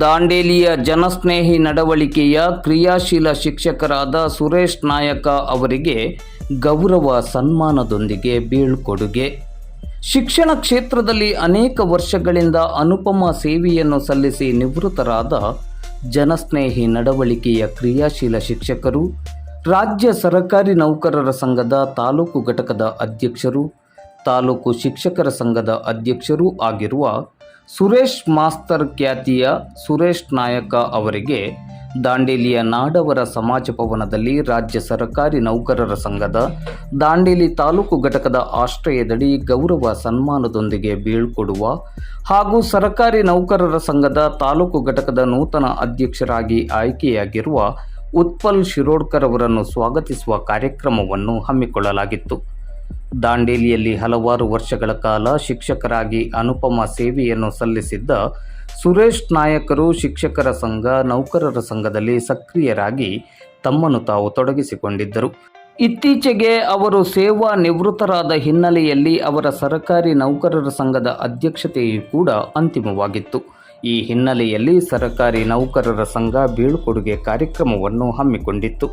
ದಾಂಡೇಲಿಯ ಜನಸ್ನೇಹಿ ನಡವಳಿಕೆಯ ಕ್ರಿಯಾಶೀಲ ಶಿಕ್ಷಕರಾದ ಸುರೇಶ್ ನಾಯಕ ಅವರಿಗೆ ಗೌರವ ಸನ್ಮಾನದೊಂದಿಗೆ ಬೀಳ್ಕೊಡುಗೆ. ಶಿಕ್ಷಣ ಕ್ಷೇತ್ರದಲ್ಲಿ ಅನೇಕ ವರ್ಷಗಳಿಂದ ಅನುಪಮ ಸೇವೆಯನ್ನು ಸಲ್ಲಿಸಿ ನಿವೃತ್ತರಾದ ಜನಸ್ನೇಹಿ ನಡವಳಿಕೆಯ ಕ್ರಿಯಾಶೀಲ ಶಿಕ್ಷಕರು, ರಾಜ್ಯ ಸರಕಾರಿ ನೌಕರರ ಸಂಘದ ತಾಲೂಕು ಘಟಕದ ಅಧ್ಯಕ್ಷರು, ತಾಲೂಕು ಶಿಕ್ಷಕರ ಸಂಘದ ಅಧ್ಯಕ್ಷರೂ ಆಗಿರುವ ಸುರೇಶ್ ಮಾಸ್ತರ್ ಖ್ಯಾತಿಯ ಸುರೇಶ್ ನಾಯಕ ಅವರಿಗೆ ದಾಂಡೇಲಿಯ ನಾಡವರ ಸಮಾಜ ಭವನದಲ್ಲಿ ರಾಜ್ಯ ಸರಕಾರಿ ನೌಕರರ ಸಂಘದ ದಾಂಡೇಲಿ ತಾಲೂಕು ಘಟಕದ ಆಶ್ರಯದಡಿ ಗೌರವ ಸನ್ಮಾನದೊಂದಿಗೆ ಬೀಳ್ಕೊಡುವ ಹಾಗೂ ಸರಕಾರಿ ನೌಕರರ ಸಂಘದ ತಾಲೂಕು ಘಟಕದ ನೂತನ ಅಧ್ಯಕ್ಷರಾಗಿ ಆಯ್ಕೆಯಾಗಿರುವ ಉತ್ಪಲ್ ಶಿರೋಡ್ಕರ್ ಅವರನ್ನು ಸ್ವಾಗತಿಸುವ ಕಾರ್ಯಕ್ರಮವನ್ನು ಹಮ್ಮಿಕೊಳ್ಳಲಾಗಿತ್ತು. ದಾಂಡೇಲಿಯಲ್ಲಿ ಹಲವಾರು ವರ್ಷಗಳ ಕಾಲ ಶಿಕ್ಷಕರಾಗಿ ಅನುಪಮ ಸೇವೆಯನ್ನು ಸಲ್ಲಿಸಿದ್ದ ಸುರೇಶ್ ನಾಯಕರು ಶಿಕ್ಷಕರ ಸಂಘ ನೌಕರರ ಸಂಘದಲ್ಲಿ ಸಕ್ರಿಯರಾಗಿ ತಮ್ಮನ್ನು ತಾವು ತೊಡಗಿಸಿಕೊಂಡಿದ್ದರು. ಇತ್ತೀಚೆಗೆ ಅವರು ಸೇವಾ ನಿವೃತ್ತರಾದ ಹಿನ್ನೆಲೆಯಲ್ಲಿ ಅವರ ಸರಕಾರಿ ನೌಕರರ ಸಂಘದ ಅಧ್ಯಕ್ಷತೆಯೂ ಕೂಡ ಅಂತಿಮವಾಗಿತ್ತು. ಈ ಹಿನ್ನೆಲೆಯಲ್ಲಿ ಸರಕಾರಿ ನೌಕರರ ಸಂಘ ಬೀಳ್ಕೊಡುಗೆ ಕಾರ್ಯಕ್ರಮವನ್ನು ಹಮ್ಮಿಕೊಂಡಿತ್ತು.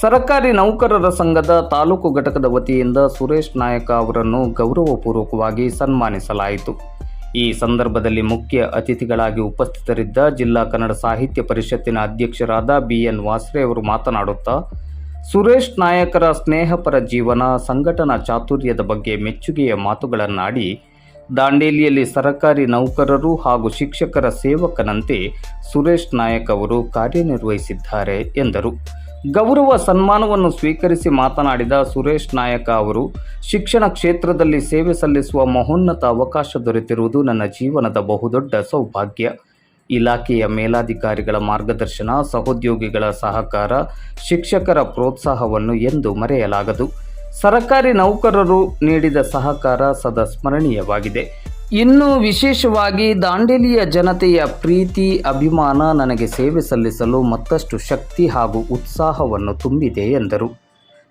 ಸರಕಾರಿ ನೌಕರರ ಸಂಘದ ತಾಲೂಕು ಘಟಕದ ವತಿಯಿಂದ ಸುರೇಶ್ ನಾಯಕ ಅವರನ್ನು ಗೌರವಪೂರ್ವಕವಾಗಿ ಸನ್ಮಾನಿಸಲಾಯಿತು. ಈ ಸಂದರ್ಭದಲ್ಲಿ ಮುಖ್ಯ ಅತಿಥಿಗಳಾಗಿ ಉಪಸ್ಥಿತರಿದ್ದ ಜಿಲ್ಲಾ ಕನ್ನಡ ಸಾಹಿತ್ಯ ಪರಿಷತ್ತಿನ ಅಧ್ಯಕ್ಷರಾದ ಬಿ ಎನ್ ವಾಸ್ರೆ ಅವರು ಮಾತನಾಡುತ್ತಾ, ಸುರೇಶ್ ನಾಯಕರ ಸ್ನೇಹಪರ ಜೀವನ, ಸಂಘಟನಾ ಚಾತುರ್ಯದ ಬಗ್ಗೆ ಮೆಚ್ಚುಗೆಯ ಮಾತುಗಳನ್ನಾಡಿ ದಾಂಡೇಲಿಯಲ್ಲಿ ಸರಕಾರಿ ನೌಕರರು ಹಾಗೂ ಶಿಕ್ಷಕರ ಸೇವಕನಂತೆ ಸುರೇಶ್ ನಾಯಕ್ ಅವರು ಕಾರ್ಯನಿರ್ವಹಿಸಿದ್ದಾರೆ ಎಂದರು. ಗೌರವ ಸನ್ಮಾನವನ್ನು ಸ್ವೀಕರಿಸಿ ಮಾತನಾಡಿದ ಸುರೇಶ್ ನಾಯಕ ಅವರು, ಶಿಕ್ಷಣ ಕ್ಷೇತ್ರದಲ್ಲಿ ಸೇವೆ ಸಲ್ಲಿಸುವ ಮಹೋನ್ನತ ಅವಕಾಶ ದೊರೆತಿರುವುದು ನನ್ನ ಜೀವನದ ಬಹುದೊಡ್ಡ ಸೌಭಾಗ್ಯ. ಇಲಾಖೆಯ ಮೇಲಾಧಿಕಾರಿಗಳ ಮಾರ್ಗದರ್ಶನ, ಸಹೋದ್ಯೋಗಿಗಳ ಸಹಕಾರ, ಶಿಕ್ಷಕರ ಪ್ರೋತ್ಸಾಹವನ್ನು ಎಂದು ಮರೆಯಲಾಗದು. ಸರಕಾರಿ ನೌಕರರು ನೀಡಿದ ಸಹಕಾರ ಸದಾ ಸ್ಮರಣೀಯವಾಗಿದೆ. ಇನ್ನು ವಿಶೇಷವಾಗಿ ದಾಂಡೇಲಿಯ ಜನತೆಯ ಪ್ರೀತಿ, ಅಭಿಮಾನ ನನಗೆ ಸೇವೆ ಸಲ್ಲಿಸಲು ಮತ್ತಷ್ಟು ಶಕ್ತಿ ಹಾಗೂ ಉತ್ಸಾಹವನ್ನು ತುಂಬಿದೆ ಎಂದರು.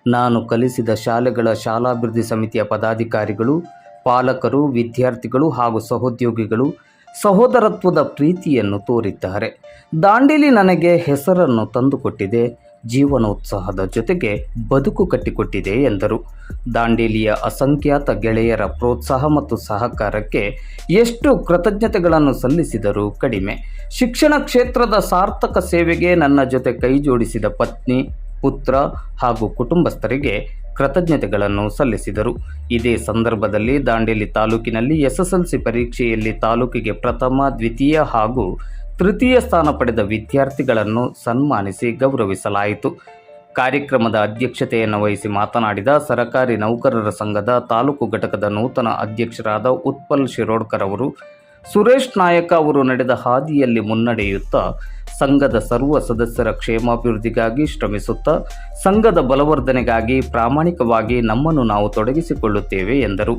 ನಾನು ಕಲಿಸಿದ ಶಾಲೆಗಳ ಶಾಲಾಭಿವೃದ್ಧಿ ಸಮಿತಿಯ ಪದಾಧಿಕಾರಿಗಳು, ಪಾಲಕರು, ವಿದ್ಯಾರ್ಥಿಗಳು ಹಾಗೂ ಸಹೋದ್ಯೋಗಿಗಳು ಸಹೋದರತ್ವದ ಪ್ರೀತಿಯನ್ನು ತೋರಿದ್ದಾರೆ. ದಾಂಡೇಲಿ ನನಗೆ ಹೆಸರನ್ನು ತಂದುಕೊಟ್ಟಿದೆ. ಜೀವನೋತ್ಸಾಹದ ಜೊತೆಗೆ ಬದುಕು ಕಟ್ಟಿಕೊಟ್ಟಿದೆ ಎಂದರು. ದಾಂಡೇಲಿಯ ಅಸಂಖ್ಯಾತ ಗೆಳೆಯರ ಪ್ರೋತ್ಸಾಹ ಮತ್ತು ಸಹಕಾರಕ್ಕೆ ಎಷ್ಟು ಕೃತಜ್ಞತೆಗಳನ್ನು ಸಲ್ಲಿಸಿದರೂ ಕಡಿಮೆ. ಶಿಕ್ಷಣ ಕ್ಷೇತ್ರದ ಸಾರ್ಥಕ ಸೇವೆಗೆ ನನ್ನ ಜೊತೆ ಕೈಜೋಡಿಸಿದ ಪತ್ನಿ, ಪುತ್ರ ಹಾಗೂ ಕುಟುಂಬಸ್ಥರಿಗೆ ಕೃತಜ್ಞತೆಗಳನ್ನು ಸಲ್ಲಿಸಿದರು. ಇದೇ ಸಂದರ್ಭದಲ್ಲಿ ದಾಂಡೇಲಿ ತಾಲೂಕಿನಲ್ಲಿ ಎಸ್ಎಸ್ಎಲ್ಸಿ ಪರೀಕ್ಷೆಯಲ್ಲಿ ತಾಲೂಕಿಗೆ ಪ್ರಥಮ, ದ್ವಿತೀಯ ಹಾಗೂ ತೃತೀಯ ಸ್ಥಾನ ಪಡೆದ ವಿದ್ಯಾರ್ಥಿಗಳನ್ನು ಸನ್ಮಾನಿಸಿ ಗೌರವಿಸಲಾಯಿತು. ಕಾರ್ಯಕ್ರಮದ ಅಧ್ಯಕ್ಷತೆಯನ್ನು ವಹಿಸಿ ಮಾತನಾಡಿದ ಸರಕಾರಿ ನೌಕರರ ಸಂಘದ ತಾಲೂಕು ಘಟಕದ ನೂತನ ಅಧ್ಯಕ್ಷರಾದ ಉತ್ಪಲ್ ಶಿರೋಡ್ಕರ್ ಅವರು, ಸುರೇಶ್ ನಾಯಕ ಅವರು ನಡೆದ ಹಾದಿಯಲ್ಲಿ ಮುನ್ನಡೆಯುತ್ತಾ ಸಂಘದ ಸರ್ವ ಸದಸ್ಯರ ಕ್ಷೇಮಾಭಿವೃದ್ಧಿಗಾಗಿ ಶ್ರಮಿಸುತ್ತಾ, ಸಂಘದ ಬಲವರ್ಧನೆಗಾಗಿ ಪ್ರಾಮಾಣಿಕವಾಗಿ ನಮ್ಮನ್ನು ನಾವು ತೊಡಗಿಸಿಕೊಳ್ಳುತ್ತೇವೆ ಎಂದರು.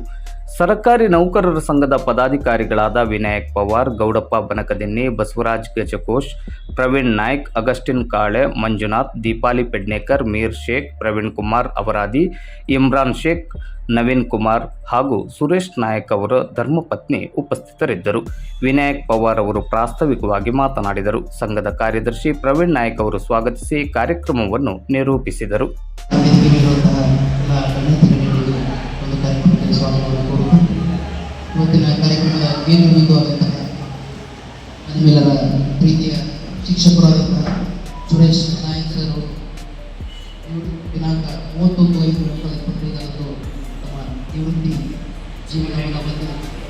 ಸರಕಾರಿ ನೌಕರರ ಸಂಘದ ಪದಾಧಿಕಾರಿಗಳಾದ ವಿನಾಯಕ್ ಪವಾರ್, ಗೌಡಪ್ಪ ಬನಕದಿನ್ನಿ, ಬಸವರಾಜ್ ಗಜಕೋಶ್, ಪ್ರವೀಣ್ ನಾಯ್ಕ್, ಅಗಸ್ಟಿನ್ ಕಾಳೆ, ಮಂಜುನಾಥ್, ದೀಪಾಲಿ ಪೆಡ್ನೇಕರ್, ಮೀರ್ ಶೇಖ್, ಪ್ರವೀಣ್ ಕುಮಾರ್ ಅವರಾದಿ, ಇಮ್ರಾನ್ ಶೇಖ್, ನವೀನ್ ಕುಮಾರ್ ಹಾಗೂ ಸುರೇಶ್ ನಾಯಕ್ ಅವರ ಧರ್ಮಪತ್ನಿ ಉಪಸ್ಥಿತರಿದ್ದರು. ವಿನಾಯಕ್ ಪವಾರ್ ಅವರು ಪ್ರಾಸ್ತಾವಿಕವಾಗಿ ಮಾತನಾಡಿದರು. ಸಂಘದ ಕಾರ್ಯದರ್ಶಿ ಪ್ರವೀಣ್ ನಾಯಕ್ ಅವರು ಸ್ವಾಗತಿಸಿ ಕಾರ್ಯಕ್ರಮವನ್ನು ನಿರೂಪಿಸಿದರು.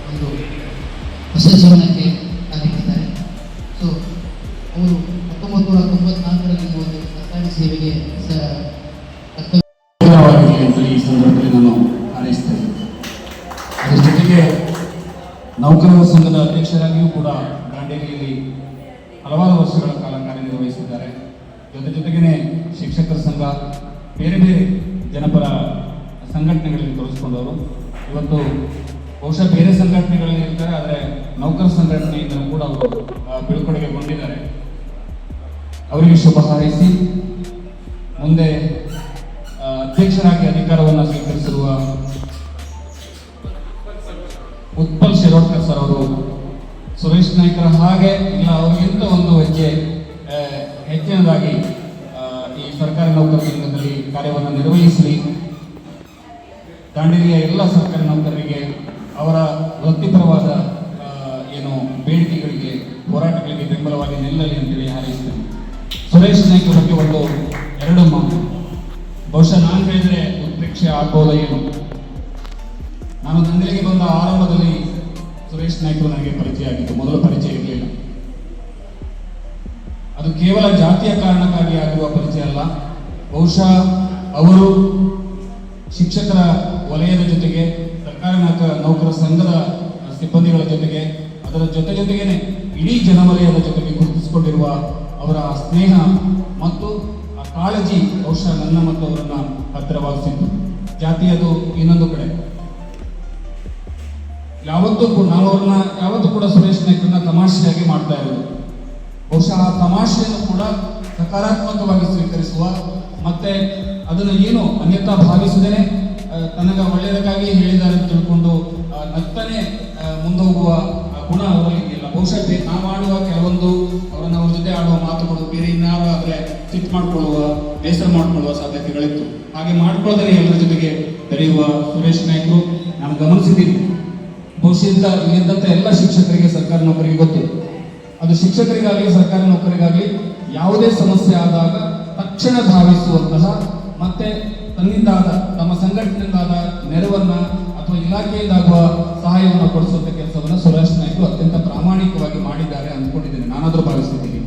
ಒಂದು ಹೊಸ ಜೀವನಕ್ಕೆ ಶಿಕ್ಷಕರ ಸಂಘ ಬೇರೆ ಬೇರೆ ಜನಪರ ಸಂಘಟನೆಗಳಲ್ಲಿ ತೋರಿಸ್ಕೊಂಡವರು ಇವತ್ತು ಬಹುಶಃ ಬೇರೆ ಸಂಘಟನೆಗಳಲ್ಲಿ ಇರ್ತಾರೆ ಆದರೆ ನೌಕರ ಸಂಘಟನೆಯಿಂದ ಕೂಡ ಅವರು ಆ, ಬೀಳ್ಕೊಡುಗೆಗೊಂಡಿದ್ದಾರೆ ಅವರಿಗೆ ಶುಭ ಹಾರೈಸಿ ಮುಂದೆ ಅಧ್ಯಕ್ಷರಾಗಿ ಅಧಿಕಾರವನ್ನು ಸ್ವೀಕರಿಸಿರುವ ಉತ್ಪಲ್ ಶಿರೋಡ್ಕರ್ ಸರ್ ಅವರು ಸುರೇಶ್ ನಾಯ್ಕರ ಹಾಗೆ ಇಲ್ಲ ಅವರಿಗಿಂತ ಒಂದು ಹೆಜ್ಜೆ ಈ ಸರ್ಕಾರಿ ನೌಕರ ಸಂಘದಲ್ಲಿ ಕಾರ್ಯವನ್ನು ನಿರ್ವಹಿಸಲಿ ದಾಂಡೇಲಿಯ ಎಲ್ಲ ಸರ್ಕಾರಿ ನೌಕರರಿಗೆ ಅವರ ವೃತ್ತಿಪರವಾದ ಏನು ಬೇಡಿಕೆಗಳಿಗೆ, ಹೋರಾಟಗಳಿಗೆ ಬೆಂಬಲವಾಗಿ ನಿಲ್ಲಲಿ ಅಂತೇಳಿ ಹಾರೈಸ್ತೇನೆ. ಸುರೇಶ್ ನಾಯ್ಕ ಬಗ್ಗೆ ಒಂದು, ಎರಡು ಮಾತು. ಬಹುಶಃ ನಾನು ಹೇಳಿದ್ರೆ ಉತ್ಪ್ರೇಕ್ಷೆ ಆಗ್ಬೋದ ಏನು? ನಾನು ದಂಡಲಿಗೆ ಬಂದ ಆರಂಭದಲ್ಲಿ ಸುರೇಶ್ ನಾಯ್ಕರು ನನಗೆ ಪರಿಚಯ ಆಗಿತ್ತು ಮೊದಲ ಪರಿಚಯ ಕೇವಲ ಜಾತಿಯ ಕಾರಣಕ್ಕಾಗಿ ಆಗುವ ಪರಿಚಯ ಅಲ್ಲ. ಬಹುಶಃ ಅವರು ಶಿಕ್ಷಕರ ವಲಯದ ಜೊತೆಗೆ ಸರ್ಕಾರಿ ನೌಕ ನೌಕರ ಸಂಘದ ಸಿಬ್ಬಂದಿಗಳ ಜೊತೆಗೆ ಅದರ ಜೊತೆ ಜೊತೆಗೇನೆ ಇಡೀ ಜನವಲಯದ ಜೊತೆಗೆ ಗುರುತಿಸಿಕೊಂಡಿರುವ ಅವರ ಸ್ನೇಹ ಮತ್ತು ಆ ಕಾಳಜಿ ಬಹುಶಃ ನನ್ನ ಮತ್ತು ಅವರನ್ನ ಹತ್ತಿರವಾಗಿಸಿತ್ತು ಜಾತಿಯದು ಇನ್ನೊಂದು ಕಡೆ. ಯಾವತ್ತೂ ಕೂಡ ನಾವು ಅವ್ರನ್ನ ಯಾವತ್ತೂ ಕೂಡ ಸುರೇಶ್ ನಾಯ್ಕರನ್ನ ತಮಾಷೆಯಾಗಿ ಮಾಡ್ತಾ ಇರೋದು. ಬಹುಶಃ ಆ ತಮಾಷೆಯನ್ನು ಕೂಡ ಸಕಾರಾತ್ಮಕವಾಗಿ ಸ್ವೀಕರಿಸುವ ಮತ್ತೆ ಅದನ್ನು ಏನು ಅನ್ಯತಾ ಭಾವಿಸದೇನೆ ತನಗ ಒಳ್ಳೆಯದಕ್ಕಾಗಿ ಹೇಳಿದ್ದಾರೆ ಅಂತ ತಿಳ್ಕೊಂಡು ಆ, ಮುಂದೋಗುವ ಗುಣ ಅವರಲ್ಲಿ ಇಲ್ಲ. ಬಹುಶಃ ನಾವು ಆಡುವ ಕೆಲವೊಂದು ಅವರನ್ನ ಅವ್ರ ಜೊತೆ ಆಡುವ ಮಾತುಗಳು ಬೇರೆ ಇನ್ನಾರು ಆದ್ರೆ ಸಿಟ್ಟು ಮಾಡ್ಕೊಳ್ಳುವ ಬೇಸರ ಮಾಡ್ಕೊಳ್ಳುವ ಸಾಧ್ಯತೆಗಳಿತ್ತು. ಹಾಗೆ ಮಾಡ್ಕೊಳ್ಳೋದೇ ಎಲ್ಲರ ಜೊತೆಗೆ ಬೆರೆಯುವ ಸುರೇಶ್ ನಾಯ್ಕರು. ನಾನು ಗಮನಿಸಿದ್ದೀನಿ ಬಹುಶಃ ಇಂಥ ಇಲ್ಲಿದ್ದಂಥ ಎಲ್ಲ ಶಿಕ್ಷಕರಿಗೆ ಸರ್ಕಾರ ನೌಕರಿಗೆ ಗೊತ್ತು. ಅದು ಶಿಕ್ಷಕರಿಗಾಗಲಿ ಸರ್ಕಾರಿ ನೌಕರಿಗಾಗಲಿ ಯಾವುದೇ ಸಮಸ್ಯೆ ಆದಾಗ ತಕ್ಷಣ ಧಾವಿಸುವಂತಹ ಮತ್ತೆ ತನ್ನಿಂದಾದ ತಮ್ಮ ಸಂಘಟನೆಯಿಂದಾದ ನೆರವನ್ನ ಅಥವಾ ಇಲಾಖೆಯಿಂದಾಗುವ ಸಹಾಯವನ್ನು ಕೊಡಿಸುವಂತ ಕೆಲಸವನ್ನು ಸುರೇಶ್ ನಾಯ್ಕರು ಅತ್ಯಂತ ಪ್ರಾಮಾಣಿಕವಾಗಿ ಮಾಡಿದ್ದಾರೆ ಅಂದ್ಕೊಂಡಿದ್ದೇನೆ. ನಾನಾದರೂ ಭಾವಿಸ್ತಿದ್ದೀನಿ.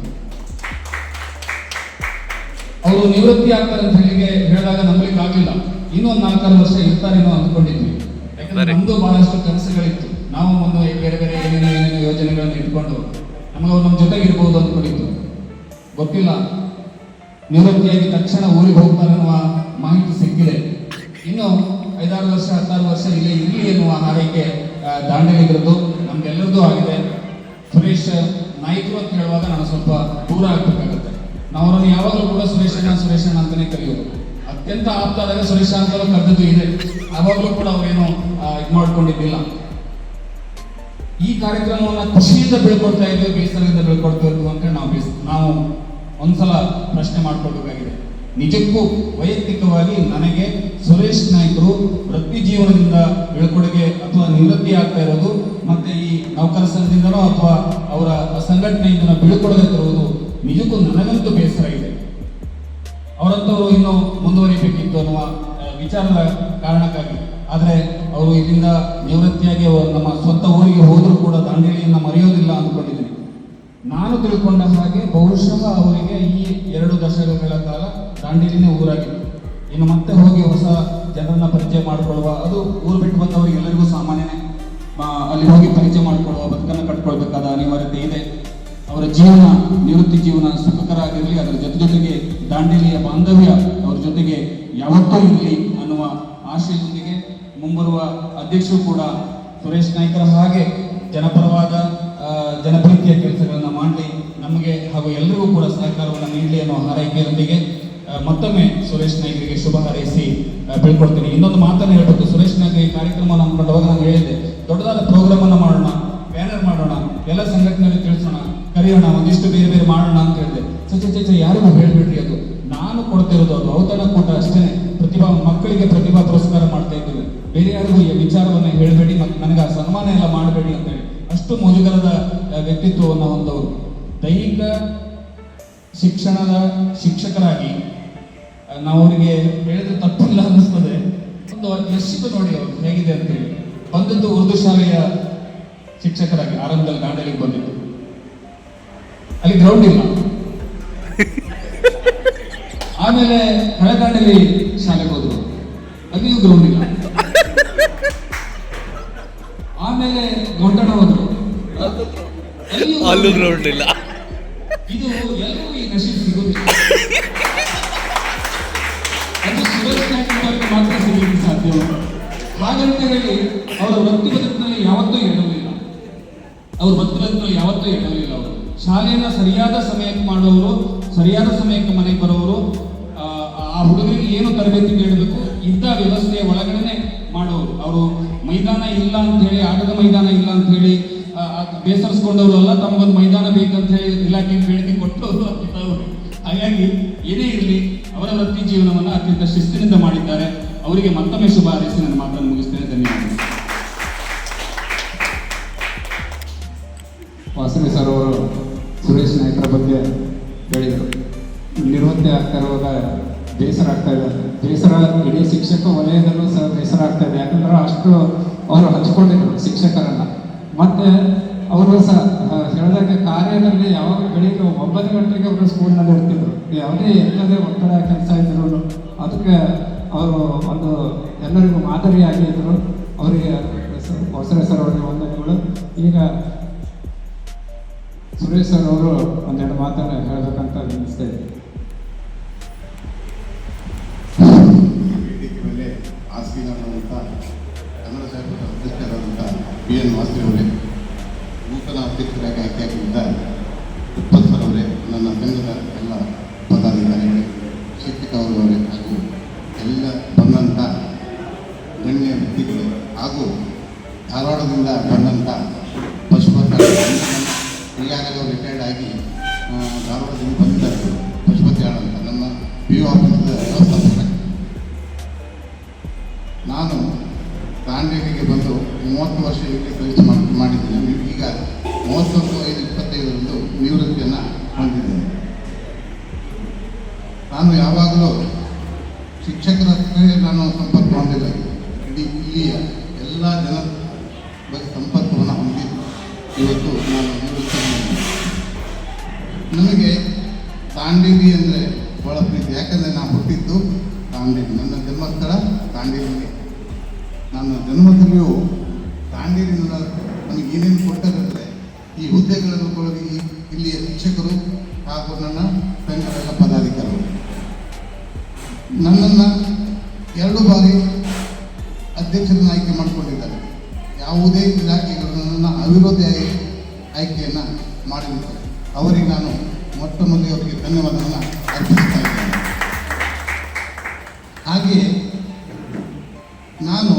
ಅವರು ನಿವೃತ್ತಿ ಆಗ್ತಾರೆ ಅಂತ ಹೇಳಿ ಹೇಳಿದಾಗ ನಂಬಲಿಕ್ಕೆ ಆಗಲಿಲ್ಲ. ಇನ್ನೊಂದು ನಾಲ್ಕಾರು ವರ್ಷ ಇರ್ತಾರೇನೋ ಅಂದ್ಕೊಂಡಿದ್ವಿ. ಯಾಕಂದ್ರೆ ನಮ್ದು ಬಹಳಷ್ಟು ಕನಸುಗಳಿತ್ತು. ನಾವು ಮುಂದೆ ಬೇರೆ ಬೇರೆ ಏನೇನೋ ಏನೇನೋ ಯೋಜನೆಗಳನ್ನು ಇಟ್ಕೊಂಡು ನಮಗೆ ಅವ್ರು ನಮ್ಮ ಜೊತೆಗಿರ್ಬೋದು ಅಂದ್ಕೊಂಡಿದ್ದು ಗೊತ್ತಿಲ್ಲ. ನಿವೃತ್ತಿಯಾಗಿ ತಕ್ಷಣ ಊರಿಗೆ ಹೋಗ್ತಾರೆ ಅನ್ನುವ ಮಾಹಿತಿ ಸಿಕ್ಕಿದೆ. ಇನ್ನು ಐದಾರು ವರ್ಷ ಹತ್ತಾರು ವರ್ಷ ಇಲ್ಲೇ ಇರಲಿ ಎನ್ನುವ ಹಾರೈಕೆ ಆ, ದಾಂಡೇಲಿಗರದ್ದು ನಮ್ಗೆಲ್ಲರದ್ದು ಆಗಿದೆ. ಸುರೇಶ್ ನಾಯಕರು ಅಂತ ಹೇಳುವಾಗ ನಾನು ಸ್ವಲ್ಪ ದೂರ ಆಗ್ಬೇಕಾಗುತ್ತೆ. ನಾವು ಅವರನ್ನು ಯಾವಾಗಲೂ ಕೂಡ ಸುರೇಶಣ್ಣ ಸುರೇಶಣ್ಣ ಅಂತಾನೆ ಕರೆಯೋದು. ಅತ್ಯಂತ ಆಪ್ತಾದಾಗ ಸುರೇಶ್ ಅಂತಲೂ ಕರೆದದ್ದು ಇದೆ. ಆವಾಗಲೂ ಕೂಡ ಅವರೇನು ಇದು ಮಾಡ್ಕೊಂಡಿದ್ದಿಲ್ಲ ಈ ಕಾರ್ಯಕ್ರಮವನ್ನು ಖುಷಿಯಿಂದ ಬೆಳ್ಕೊಡ್ತಾ ಇದ್ದೀವಿ ಬೇಸರದಿಂದ ಬೆಳ್ಕೊಡ್ತಾ ಇದ್ವಿ ಅಂತ ನಾವು ಬೇಸ್- ನಾವು ಒಂದ್ಸಲ ಪ್ರಶ್ನೆ ಮಾಡ್ಕೊಳ್ಬೇಕಾಗಿದೆ. ನಿಜಕ್ಕೂ ವೈಯಕ್ತಿಕವಾಗಿ ನನಗೆ ಸುರೇಶ್ ನಾಯ್ಕರು ವೃತ್ತಿ ಜೀವನದಿಂದ ಬೆಳ್ಕೊಡುಗೆ ಅಥವಾ ನಿವೃತ್ತಿ ಆಗ್ತಾ ಇರೋದು, ಮತ್ತೆ ಈ ನೌಕರ ಸಂಘದಿಂದನೋ ಅಥವಾ ಅವರ ಸಂಘಟನೆಯಿಂದ ಬೀಳ್ಕೊಡದೆ ತರುವುದು ನಿಜಕ್ಕೂ ನನಗಂತೂ ಬೇಸರ ಇದೆ. ಅವರಂತವರು ಇನ್ನು ಮುಂದುವರಿಬೇಕಿತ್ತು ಅನ್ನುವ ವಿಚಾರದ ಕಾರಣಕ್ಕಾಗಿ. ಆದರೆ ಅವರು ಇಲ್ಲಿಂದ ನಿವೃತ್ತಿಯಾಗಿ ನಮ್ಮ ಸ್ವಂತ ಊರಿಗೆ ಹೋದರೂ ಕೂಡ ದಾಂಡೇಲಿಯನ್ನು ಮರೆಯೋದಿಲ್ಲ ಅಂದ್ಕೊಂಡಿದ್ದೀನಿ. ನಾನು ತಿಳ್ಕೊಂಡ ಹಾಗೆ ಬಹುಶಃ ಅವರಿಗೆ ಈ ಎರಡು ದಶಕಗಳ ಕಾಲ ದಾಂಡೇಲಿನೇ ಊರಾಗಿತ್ತು. ಇನ್ನು ಮತ್ತೆ ಹೋಗಿ ಹೊಸ ಜನರನ್ನ ಪರಿಚಯ ಮಾಡಿಕೊಳ್ಳುವ, ಅದು ಊರು ಬಿಟ್ಟು ಬಂದವರಿಗೆ ಎಲ್ಲರಿಗೂ ಸಾಮಾನ್ಯನೇ. ಅಲ್ಲಿ ಹೋಗಿ ಪರಿಚಯ ಮಾಡಿಕೊಳ್ಳುವ, ಬದುಕನ್ನು ಕಟ್ಕೊಳ್ಬೇಕಾದ ಅನಿವಾರ್ಯತೆ ಇದೆ. ಅವರ ಜೀವನ, ನಿವೃತ್ತಿ ಜೀವನ ಸುಖಕರ ಆಗಿರಲಿ, ಅದರ ಜೊತೆ ಜೊತೆಗೆ ದಾಂಡೇಲಿಯ ಬಾಂಧವ್ಯ ಅವರ ಜೊತೆಗೆ ಯಾವತ್ತೂ ಇರಲಿ ಅನ್ನುವ ಆಶಯದೊಂದಿಗೆ ಮುಂಬರುವ ಅಧ್ಯಕ್ಷರು ಕೂಡ ಸುರೇಶ್ ನಾಯ್ಕರ ಹಾಗೆ ಜನಪರವಾದ ಜನಪ್ರೀತಿಯ ಕೆಲಸಗಳನ್ನು ಮಾಡಲಿ, ನಮಗೆ ಹಾಗೂ ಎಲ್ಲರಿಗೂ ಕೂಡ ಸಹಕಾರವನ್ನು ನೀಡಲಿ ಅನ್ನೋ ಹಾರೈಕೆಯೊಂದಿಗೆ ಮತ್ತೊಮ್ಮೆ ಸುರೇಶ್ ನಾಯ್ಕರಿಗೆ ಶುಭ ಹಾರೈಸಿ ಬೀಳ್ಕೊಡ್ತೀನಿ. ಇನ್ನೊಂದು ಮಾತನ್ನು ಹೇಳ್ಬೇಕು. ಸುರೇಶ್ ನಾಯ್ಕ ಈ ಕಾರ್ಯಕ್ರಮವನ್ನು ಹಮ್ಮಿಕೊಂಡವಾಗ ನಾನು ಹೇಳಿದ್ದೆ. ದೊಡ್ಡದಾದ ಪ್ರೋಗ್ರಾಮ್ ಅನ್ನು ಮಾಡೋಣ ಬ್ಯಾನರ್ ಮಾಡೋಣ, ಎಲ್ಲ ಸಂಘಟನೆಯಲ್ಲಿ ತಿಳಿಸೋಣ, ಕರೆಯೋಣ, ಒಂದಿಷ್ಟು ಬೇರೆ ಬೇರೆ ಮಾಡೋಣ ಅಂತ ಹೇಳಿದೆ ಸಚ ಯಾರಿಗೂ ಹೇಳ್ಬಿಡ್ರಿ ಅದು. ನಾನು ಕೊಡ್ತಿರೋದು ಅದು ಔತಣ ಕೂಟ ಅಷ್ಟೇ ಪ್ರತಿಭಾ ಮಕ್ಕಳಿಗೆ ಪ್ರತಿಭಾ ಪುರಸ್ಕಾರ ಮಾಡ್ತಾ ಇದ್ದೇವೆ. ಬೇರೆ ಯಾರಿಗೂ ಈ ವಿಚಾರವನ್ನ ಹೇಳಬೇಡಿ ಮತ್ತು ನನಗೆ ಆ ಸನ್ಮಾನ ಎಲ್ಲ ಮಾಡಬೇಡಿ ಅಂತ ಹೇಳಿ. ಅಷ್ಟು ಮುಜುಗರದ ವ್ಯಕ್ತಿತ್ವವನ್ನು ಹೊಂದವರು. ದೈಹಿಕ ಶಿಕ್ಷಣದ ಶಿಕ್ಷಕರಾಗಿ ನಾವು ಅವರಿಗೆ ಹೇಳಿದ್ರೆ ತಪ್ಪಿಲ್ಲ ಅನ್ನಿಸ್ತದೆ. ಒಂದು ಯಶಸ್ಸು ನೋಡಿ ಅವರು ಹೇಗಿದೆ ಅಂತ ಹೇಳಿ. ಬಂದದ್ದು ಉರ್ದು ಶಾಲೆಯ ಶಿಕ್ಷಕರಾಗಿ ಆರಂಭದಲ್ಲಿ ಗಾಂಡಲಿಗೆ ಬಂದಿದ್ದು. ಅಲ್ಲಿ ಗ್ರೌಂಡ್ ಇಲ್ಲ. ಆಮೇಲೆ ಹಳೆದಾಂಡೇಲಿ ಶಾಲೆಗೆ ಹೋದ್ರು. ಅಲ್ಲಿಯೂ ಗ್ರೌಂಡ್ ಇಲ್ಲ. ಸಿಗಲಿಕ್ಕೆ ಸಾಧ್ಯ ಹಾಗಂತ ಹೇಳಿ ಅವರ ವೃತ್ತಿ ಬದುಕಿನಲ್ಲಿ ಯಾವತ್ತೂ ಎಡವಿಲ್ಲ ಅವ್ರ ವೃತ್ತಿ ಬದುಕಿನಲ್ಲಿ ಯಾವತ್ತೂ ಎಡವಿಲ್ಲ ಅವರು. ಶಾಲೆಯನ್ನ ಸರಿಯಾದ ಸಮಯಕ್ಕೆ ಮಾಡುವವರು ಸರಿಯಾದ ಸಮಯಕ್ಕೆ ಮನೆಗೆ ಬರೋರು ಆ, ಹುಡುಗರಿಗೆ ಏನು ತರಬೇತಿ ನೀಡಬೇಕು ಇಂಥ ವ್ಯವಸ್ಥೆಯ ಒಳಗಡೆನೆ ಮಾಡೋರು. ಅವರು ಮೈದಾನ ಇಲ್ಲ ಅಂತ ಹೇಳಿ ಆಟದ ಮೈದಾನ ಇಲ್ಲ ಅಂತ ಹೇಳಿ ಬೇಸರಿಸ್ಕೊಂಡವರು ಅಲ್ಲ ತಮಗೊಂದು ಮೈದಾನ ಬೇಕಂತ ಹೇಳಿ ಇಲಾಖೆಗೆ ಬೇಡಿಕೆ ಕೊಟ್ಟವರು. ಹಾಗಾಗಿ ಏನೇ ಇರಲಿ ಅವರ ವೃತ್ತಿ ಜೀವನವನ್ನು ಅತ್ಯಂತ ಶಿಸ್ತಿನಿಂದ ಮಾಡಿದ್ದಾರೆ. ಅವರಿಗೆ ಮತ್ತೊಮ್ಮೆ ಶುಭ ಹಾರೈಸಿ, ನನ್ನ ಮಾತನ್ನು ಮುಗಿಸ್ತೇನೆ. ಧನ್ಯವಾದಗಳು. ವಾಸವಿ ಸರ್ ಅವರು ಸುರೇಶ್ ನಾಯ್ಕರ ಬಗ್ಗೆ ಹೇಳಿದರು. ನಿವೃತ್ತಿ ಆಗ್ತಾ ಇರುವಾಗ ಬೇಸರ ಆಗ್ತಾ ಇದೆ. ಬೇಸರ ಇಡೀ ಶಿಕ್ಷಕ ವಲಯದಲ್ಲೂ ಸಹ ಬೇಸರ ಆಗ್ತಾ ಇದೆ. ಯಾಕಂದ್ರೆ ಅಷ್ಟು ಅವರು ಹಂಚ್ಕೊಂಡಿದ್ರು ಶಿಕ್ಷಕರನ್ನ. ಮತ್ತೆ ಅವರು ಸಹ ಹೇಳಿದಾಗ ಕಾರ್ಯದಲ್ಲಿ ಯಾವಾಗ ಬೆಳಿಗ್ಗೆ ಒಂಬತ್ತು ಗಂಟೆಗೆ ಅವರು ಸ್ಕೂಲ್ನಲ್ಲಿ ಇರ್ತಿದ್ರು. ಯಾವುದೇ ಎಲ್ಲದೇ ಒತ್ತಡ ಕೆಲಸ ಇದ್ರು. ಅದಕ್ಕೆ ಅವರು ಒಂದು ಎಲ್ಲರಿಗೂ ಮಾದರಿಯಾಗಿದ್ದರು ಅವರಿಗೆ ಹೊಸರೆ ಸರ್ ಅವರಿಗೆ ವಂದನೆಗಳು ಈಗ ಸುರೇಶ್ ಸರ್ ಅವರು ಒಂದೆರಡು ಮಾತನ್ನು ಹೇಳಬೇಕಂತ ಅನಿಸ್ತಾ ಇದೆ ವೇದಿಕೆ ಮೇಲೆ ಸಾಹಿತ್ಯದ ಅಧ್ಯಕ್ಷರಾದಂಥ ಪಿ ಎನ್ ಮಾಸ್ತಿ ಅವರೇ ನೂತನ ಅಧ್ಯಕ್ಷರಾಗಿ ಆಯ್ಕೆಯಾಗಿದ್ದ ಉಪ್ಪತ್ ಸರ್ ಅವರೇ ನನ್ನ ಸಂಘದ ಎಲ್ಲ ಪದಾಧಿಕಾರಿಗಳೇ ಶಿಕ್ಷಕ ಅವರವರೇ ಹಾಗೂ ಎಲ್ಲ ಬಂದಂಥ ಗಣ್ಯ ವ್ಯಕ್ತಿಗಳು ಹಾಗೂ ಧಾರವಾಡದಿಂದ ಬಂದಂಥ ಪಶುಪತಿ ಈಗಾಗಲೇ ಅವರು ರಿಟೈರ್ಡ್ ಆಗಿ ಧಾರವಾಡದಿಂದ ಬಂದಿದ್ದಾರೆ ಪಶುಪತಿ ಅಂತ ನಮ್ಮ ಪಿ ಯು ಆಫೀಸದ ವ್ಯವಸ್ಥಾಪಕ. ನಾನು ದಾಂಡೇಲಿಗೆ ಬಂದು ಮೂವತ್ತು ವರ್ಷ ಇಲ್ಲಿ ಕೆಲಸ ಮಾಡಿ ಮಾಡಿದ್ದೇನೆ. ಈಗ ಮೂವತ್ತೊಂದು, ಐದು, ಇಪ್ಪತ್ತೈದರಂದು ನಿವೃತ್ತಿಯನ್ನು ಹೊಂದಿದ್ದೇನೆ. ನಾನು ಯಾವಾಗಲೂ ಶಿಕ್ಷಕರ ಹತ್ರ ನಾನು ಸಂಪರ್ಕ ಹೊಂದಿಲ್ಲ. ಇಡೀ ಇಲ್ಲಿಯ ಎಲ್ಲ ಜನ ಬಗ್ಗೆ ಸಂಪರ್ಕವನ್ನು ಹೊಂದಿದ್ದು ಇವತ್ತು ನಾನು ನಿವೃತ್ತಿ ನನಗೆ ದಾಂಡೇಲಿ ಅಂದರೆ ಭಾಳ ಪ್ರೀತಿ. ಯಾಕಂದರೆ ನಾನು ಹುಟ್ಟಿದ್ದು ದಾಂಡೇಲಿ. ನನ್ನ ಜನ್ಮಸ್ಥಳ ದಾಂಡೇಲಿ ನನ್ನ ಜನ್ಮದಲ್ಲಿಯೂ ದಾಂಡೇಲಿನ ನನಗೆ ಏನೇನು ಕೊಟ್ಟದಂದರೆ ಈ ಹುದ್ದೆಗಳನ್ನು ಕೊಡಲು ಇಲ್ಲಿಯ ಶಿಕ್ಷಕರು ಹಾಗೂ ನನ್ನ ಬೆಂಗಳ ಪದಾಧಿಕಾರಿಗಳು. ನನ್ನನ್ನು ಎರಡು ಬಾರಿ ಅಧ್ಯಕ್ಷರನ್ನು ಆಯ್ಕೆ ಮಾಡಿಕೊಂಡಿದ್ದಾರೆ. ಯಾವುದೇ ಇಲಾಖೆಗಳು ನನ್ನನ್ನು ಅವಿರೋಧ ಆಯ್ಕೆಯನ್ನು ಮಾಡಿರುತ್ತಾರೆ ಅವರಿಗೆ ನಾನು ಮೊಟ್ಟ ಮೊದಲಿಗೆ ಅವರಿಗೆ ಧನ್ಯವಾದವನ್ನು ಅರ್ಪಿಸ್ತಾ ಇದ್ದೇನೆ. ಹಾಗೆಯೇ ನಾನು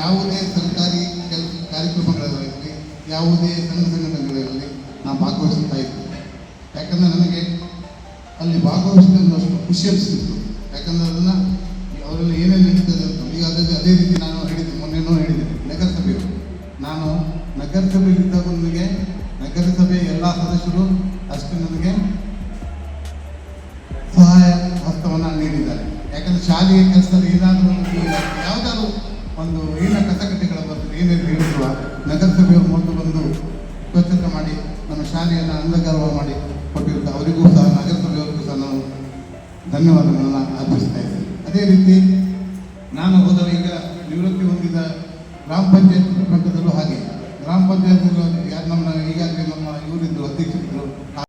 ಯಾವುದೇ ಸರ್ಕಾರಿ ಕೆಲ ಕಾರ್ಯಕ್ರಮಗಳಲ್ಲಿ ಯಾವುದೇ ಸಣ್ಣ ಸಂಘಟನೆಗಳಲ್ಲಿ ನಾನು ಭಾಗವಹಿಸ್ತಾ ಇದ್ದೆ ಯಾಕಂದರೆ ನನಗೆ ಅಲ್ಲಿ ಭಾಗವಹಿಸಿದ ಅಷ್ಟು ಖುಷಿ ಅನಿಸ್ತಿತ್ತು. ಯಾಕಂದರೆ ಅದನ್ನು ಅವರೆಲ್ಲ ಏನೇನು ನಡೀತದೆ ಅಂತ ಈಗ ಅದೇ ಅದೇ ರೀತಿ ನಾನು ಹೇಳಿದ್ದೆ, ಮೊನ್ನೆನೂ ಹೇಳಿದ್ದೆ, ನಗರಸಭೆಯವರು. ನಾನು ನಗರಸಭೆಯಲ್ಲಿದ್ದಾಗ